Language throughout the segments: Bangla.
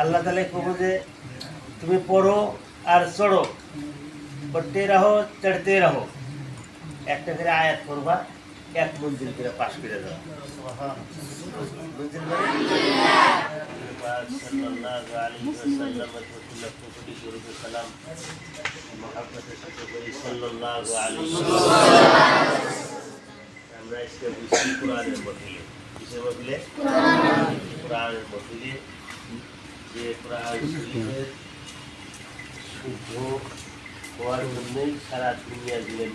আল্লাহ তালা কবু যে তুমি পড়ো আর চড়ো। পড়তে রাহো চড়তে রাহো। একটা করে আয়াত করবা এক মঞ্জিল করে পাশ করে দাও মঞ্জিল আমরা আজকে বুঝছি কোরআনের মহিলে কিসের মহিলে কোরআনের মহিলে যে জন্যই সারা দুনিয়া জুড়ে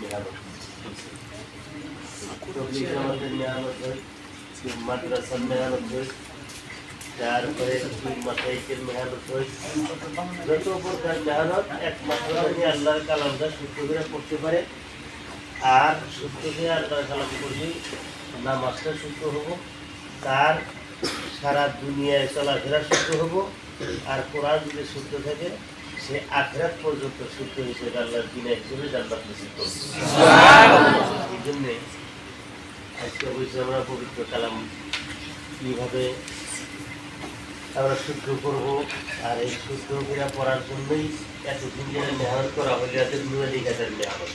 মাদ্রাসার তারপরে হয় যত প্রকার একমাত্র আমি আল্লাহর কালামটা শুদ্ধ করে পড়তে পারে। আর শুদ্ধ করে আল্লাহর কালাম করলেই নামাজটা শুদ্ধ হব। তার সারা দুনিয়ায় চলাফেরা শুদ্ধ হব। আর কোরআন যদি শুদ্ধ থাকে, সে আখরাত পর্যন্ত শুদ্ধ হিসেবে আল্লাহর দিনা হিসেবে নসিব করবে এই জন্যে আজকে অবশ্যই আমরা পবিত্র কালাম কীভাবে আমরা শুদ্ধ করব আর এই শুদ্ধ করে পড়ার জন্যই এতদিন যেন মেহনত করা হলে যাদের নুয়ারি গাছের মেহনত?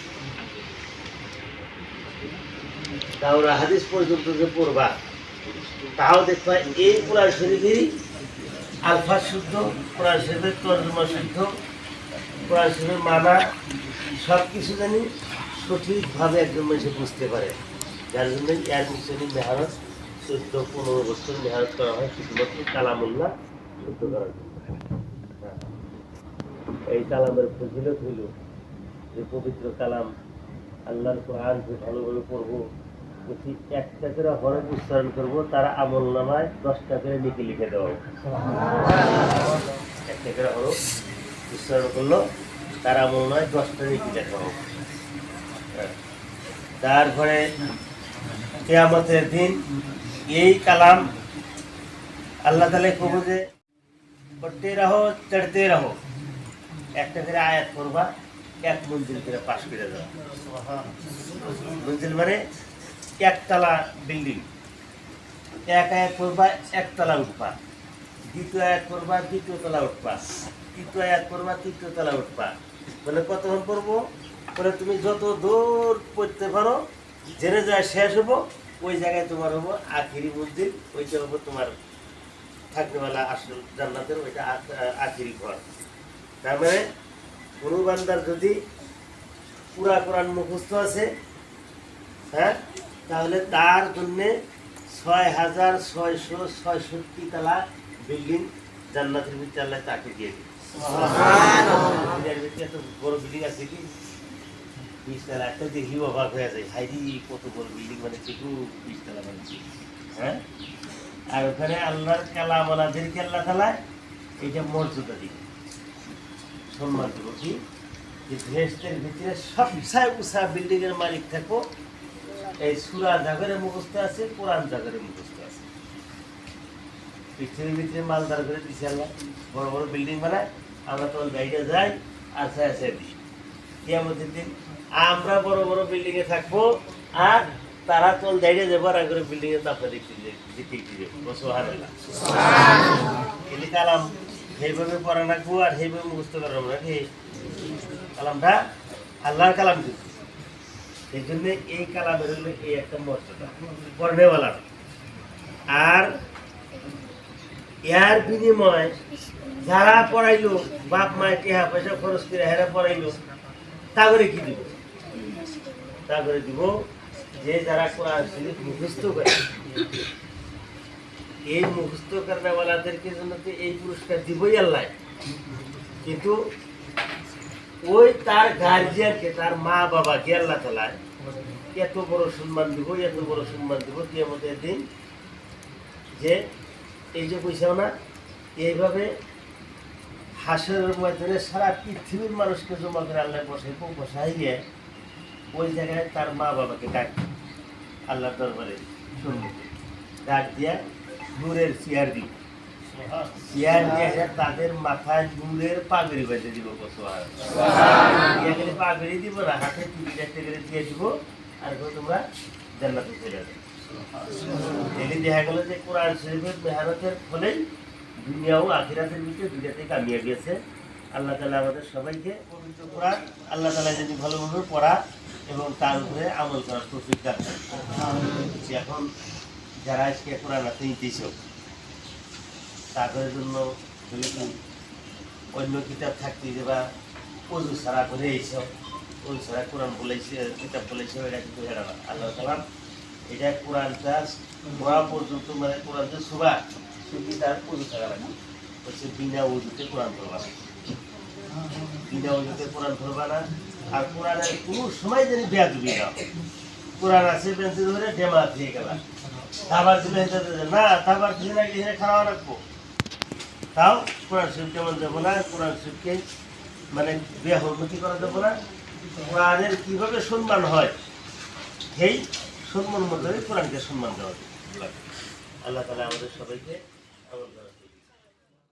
তাওরা হাদিস পর্যন্ত যে পড়বা, তাও দেখবা এই কোরআন শরীফেরই আলফা শুদ্ধ কোরআন শরীফের তর্জমা শুদ্ধ কোরআন শরীফের মানা সব কিছু জানি সঠিকভাবে একজন মানুষ বুঝতে পারে যার জন্য এর পিছনে মেহনত চোদ্দ, পনেরো বছর মেহনত করা হয়, শুধুমাত্র কালামুল্লাহ শুদ্ধ করার জন্য হ্যাঁ। এই কালামের ফজিলত হইল যে পবিত্র কালাম আল্লাহর কোরআন যে ভালোভাবে পড়ব প্রতি একটা করে হরফ উচ্চারণ করব, তার আমল নামায় দশটা করে লিখে লিখে দেওয়া একটা করে হরফ উচ্চারণ করল, তার আমল নয় দশটা লিখে হ্যাঁ। তারপরে কেয়ামতের দিন এই কালাম আল্লাহ তালে কবু যে পড়তে রাহো, চড়তে রাহো। একটা করে আয়াত করবা এক মঞ্জিল করে পাশ করে দেওয়া মঞ্জিল মানে একতলা বিল্ডিং। এক আয়াত করবা, একতলা উঠবা। দ্বিতীয় আয়াত করবা, দ্বিতীয় তলা উঠবা। তৃতীয় আয়াত করবা, তৃতীয় তলা উঠবা। মানে কতক্ষণ পড়ব? মানে তুমি যত দূর পড়তে পারো জেনে যায় শেষ হব, ওই জায়গায় তোমার হব আখিরি মন্দির ওইটা হব তোমার থাকনেওয়ালা আসল জান্নাতের, ওইটা আখ- আখিরি ঘর। তার মানে কোনো যদি পুরা কোরআন মুখস্থ আছে হ্যাঁ তাহলে তার জন্যে ছয় হাজার ছয়শো ছয়ষট্টি তালা বিল্ডিং জান্নাতের ভিতরে আল্লাহ তাকে দিয়ে এত বড় বিল্ডিং আছে কি? বিশতলা একটা দেখি অবাক হয়ে যায় হাইরি কত বড় বিল্ডিং মানে বিশতলা বানিয়েছে হ্যাঁ? আর ওখানে আল্লাহর কালাম আল্লাহ এইটা মর্যাদা দিবে। সম্মান দেব কি? যে ভেস্টের ভিতরে সবচেয়ে উঁচা বিল্ডিং এর মালিক থাকো এই সুরা জাগরের মুখস্থ আছে, কোরআন জাগরের মুখস্থ আছে। পৃথিবীর ভিতরে মালদার করে দিছে আল্লাহ। বড় বড় বিল্ডিং বানায়, আমরা তখন গাড়িতে যাই আর আচ্ছা আচ্ছা দিই। কিয়ামতের দিন আমরা বড় বড় বিল্ডিং এ থাকব আর তারা তখন দাঁড়িয়ে যাব আর বিল্ডিং এ তাপা দেখতে দেখতে এলি কালাম সেইভাবে পড়া রাখব আর সেইভাবে মুখস্থ করা রাখব কালামটা আল্লাহর কালাম কিন্তু। এই জন্য এই কালামের হলো এই একটা মর্যাদা পড়বেওয়ালার আর এর বিনিময় যারা পড়াইলো, বাপ মায়ের টেহা পয়সা খরচ করে হেরা পড়াইলো, তা করে কি দিব? তা করে দিব যে যারা কোরআন শরীফ মুখস্থ করে। এই মুখস্থ করাওয়ালাদেরকে জন্য তো এই পুরস্কার দিবই আল্লাহ। কিন্তু ওই তার গার্জিয়ানকে তার মা বাবাকে আল্লাহ তালায়। এত বড় সম্মান দিব, এত বড় সম্মান দিব কি আমাদের দিন যে এই যে পয়সাও না, এইভাবে হাসরের ময়দানে সারা পৃথিবীর মানুষকে জমা করে আল্লাহ বসাই বসাই বসাইয়ে ওই জায়গায় তার মা বাবাকে ডাক আল্লাহ দরবারে সম্মুখে ডাক দিয়া নূরের চেয়ার দিব। চেয়ার তাদের মাথায় নূরের পাগড়ি বেঁধে দিব কসোয়ার এখানে পাগড়ি দিব না হাতে চুরি চারটে করে দিয়ে দিব আর করে তোমরা জান্নাতে চলে যাবে। এটি দেখা গেল যে কোরআন শরীফের মেহনতের ফলেই দুনিয়াও আখিরাতের ভিতরে দুনিয়াতে কামিয়ে গেছে আল্লাহ তালা আমাদের সবাইকে পবিত্র কোরআন আল্লাহ তালা যদি ভালোভাবে পড়া এবং তার উপরে আমল করার। যে এখন যারা আজকে কোরআন হাতে নিতেছ তাদের জন্য অন্য কিতাব থাকতে যে বা অজু ছাড়া করে এইসব অজু ছাড়া কোরআন বলেছে, কিতাব বলেছে এটা কিন্তু হেরা না আল্লাহ তালা এটা কোরআনটা পড়া পর্যন্ত মানে কোরআন যে সুবা শুধু তার অজু ছাড়া লাগবে হচ্ছে বিনা অজুতে কোরআন পড়বা না। বিনা অজুতে কোরআন পড়বা না। আর কোরআনের কোনো সময় যেন বেয়া দিবি না কোরআন আছে বেঞ্চে ধরে ডেমা দিয়ে গেলাম খাবার দিলে না খাবার দিলে না খাওয়া রাখব তাও কোরআন শরীফ যেমন দেবো না কোরআন শরীফকে মানে বেহরমতি করা দেবো না। কোরআনের কীভাবে সম্মান হয়, সেই সম্মান মতো কোরআনকে সম্মান দেওয়া আল্লাহ তালা আমাদের সবাইকে